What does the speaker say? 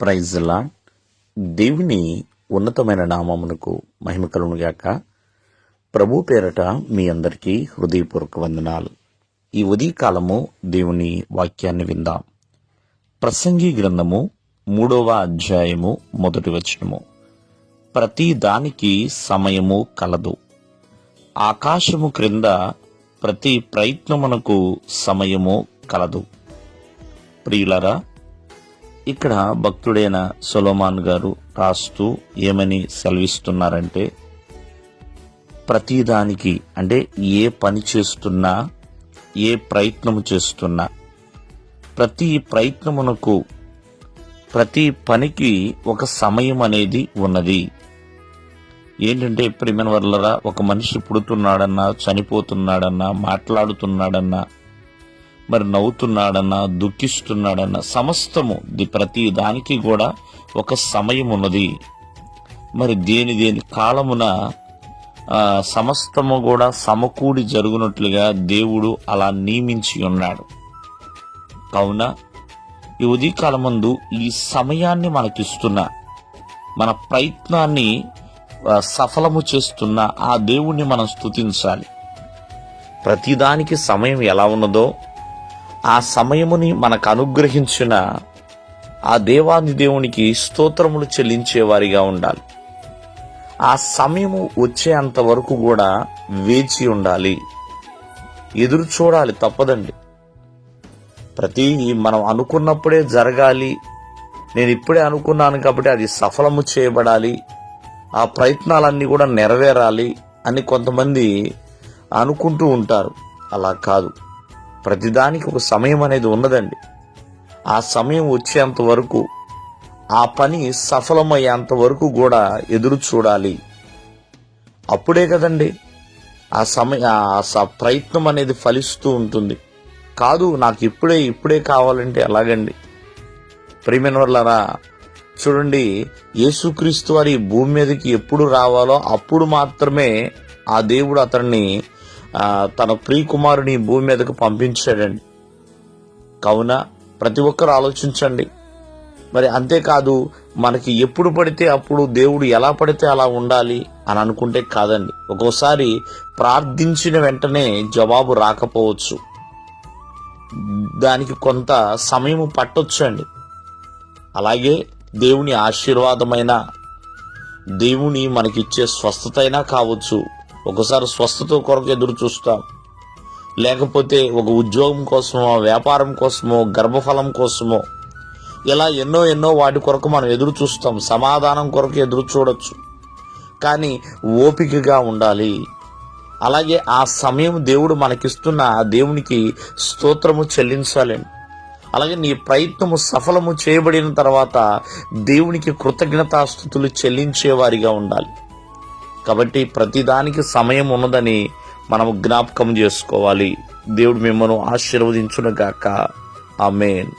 ప్రైజ్లా దేవుని ఉన్నతమైన నామమునకు మహిమ కలుగునుగాక ప్రభు పేరట మీ అందరికీ హృదయపూర్వక వందనాలు. ఈ ఉదయకాలము దేవుని వాక్యాన్ని విందాం. ప్రసంగి గ్రంథము మూడవ అధ్యాయము మొదటి వచనము. ప్రతి దానికి సమయము కలదు. ఆకాశము క్రింద ప్రతి ప్రయత్నమునకు సమయము కలదు. ప్రియులరా ఇక్కడ భక్తుడైన సొలోమాన్ గారు రాస్తూ ఏమని సెలవిస్తున్నారంటే ప్రతిదానికి అంటే ఏ పని చేస్తున్నా ఏ ప్రయత్నము చేస్తున్నా ప్రతి ప్రయత్నమునకు ప్రతి పనికి ఒక సమయం అనేది ఉన్నది. ఏంటంటే ప్రిమిన వర్లరా ఒక మనిషి పుడుతున్నాడన్నా చనిపోతున్నాడన్నా మాట్లాడుతున్నాడన్నా మరి నవ్వుతున్నాడన్నా దుఃఖిస్తున్నాడన్నా సమస్తము ప్రతి దానికి కూడా ఒక సమయం ఉన్నది మరి దేని దేని కాలమున సమస్తము కూడా సమకూడి జరుగునట్లుగా దేవుడు అలా నియమించి ఉన్నాడు. కావున ఈ ఉదయకాలమందు ఈ సమయాన్ని మనకిస్తున్న మన ప్రయత్నాన్ని సఫలము చేస్తున్న ఆ దేవుణ్ణి మనం స్తుతించాలి. ప్రతిదానికి సమయం ఎలా ఉన్నదో ఆ సమయముని మనకు అనుగ్రహించిన ఆ దేవాది దేవునికి స్తోత్రములు చెల్లించేవారిగా ఉండాలి. ఆ సమయము వచ్చేంత వరకు కూడా వేచి ఉండాలి. ఎదురు చూడాలి తప్పదండి. ప్రతి మనం అనుకున్నప్పుడే జరగాలి. నేను ఇప్పుడే అనుకున్నాను కాబట్టి అది సఫలము చేయబడాలి. ఆ ప్రయత్నాలన్నీ కూడా నెరవేరాలి అని కొంతమంది అనుకుంటూ ఉంటారు. అలా కాదు. ప్రతిదానికి ఒక సమయం అనేది ఉన్నదండి. ఆ సమయం వచ్చేంత వరకు ఆ పని సఫలమయ్యేంత వరకు కూడా ఎదురు చూడాలి. అప్పుడే కదండి ఆ సమయ ఆ స- ప్రయత్నం అనేది ఫలిస్తూ ఉంటుంది. కాదు నాకు ఇప్పుడే ఇప్పుడే కావాలంటే ఎలాగండి? ప్రియమైన వాళ్ళరా చూడండి యేసుక్రీస్తు వారి భూమి మీదకి ఎప్పుడు రావాలో అప్పుడు మాత్రమే ఆ దేవుడు అతన్ని తన ప్రియకుమారుని భూమి మీదకు పంపించాడండి. కావున ప్రతి ఒక్కరు ఆలోచించండి. మరి అంతేకాదు మనకి ఎప్పుడు పడితే అప్పుడు దేవుడు ఎలా పడితే అలా ఉండాలి అని అనుకుంటే కాదండి. ఒక్కోసారి ప్రార్థించిన వెంటనే జవాబు రాకపోవచ్చు. దానికి కొంత సమయం పట్టొచ్చండి. అలాగే దేవుని ఆశీర్వాదమైన దేవుని మనకిచ్చే స్వస్థత అయినా కావచ్చు. ఒకసారి స్వస్థత కొరకు ఎదురు చూస్తాం. లేకపోతే ఒక ఉద్యోగం కోసమో వ్యాపారం కోసమో గర్భఫలం కోసమో ఇలా ఎన్నో ఎన్నో వాటి కొరకు మనం ఎదురు చూస్తాం. సమాధానం కొరకు ఎదురు చూడొచ్చు. కానీ ఓపికగా ఉండాలి. అలాగే ఆ సమయం దేవుడు మనకిస్తున్న దేవునికి స్తోత్రము చెల్లించాలండి అలాగే నీ ప్రయత్నము సఫలము చేయబడిన తర్వాత దేవునికి కృతజ్ఞతాస్థుతులు చెల్లించేవారిగా ఉండాలి. కాబట్టి ప్రతిదానికి సమయం ఉన్నదని మనము జ్ఞాపకం చేసుకోవాలి. దేవుడు మిమ్మల్ని ఆశీర్వదించునుగాక. ఆమెన్.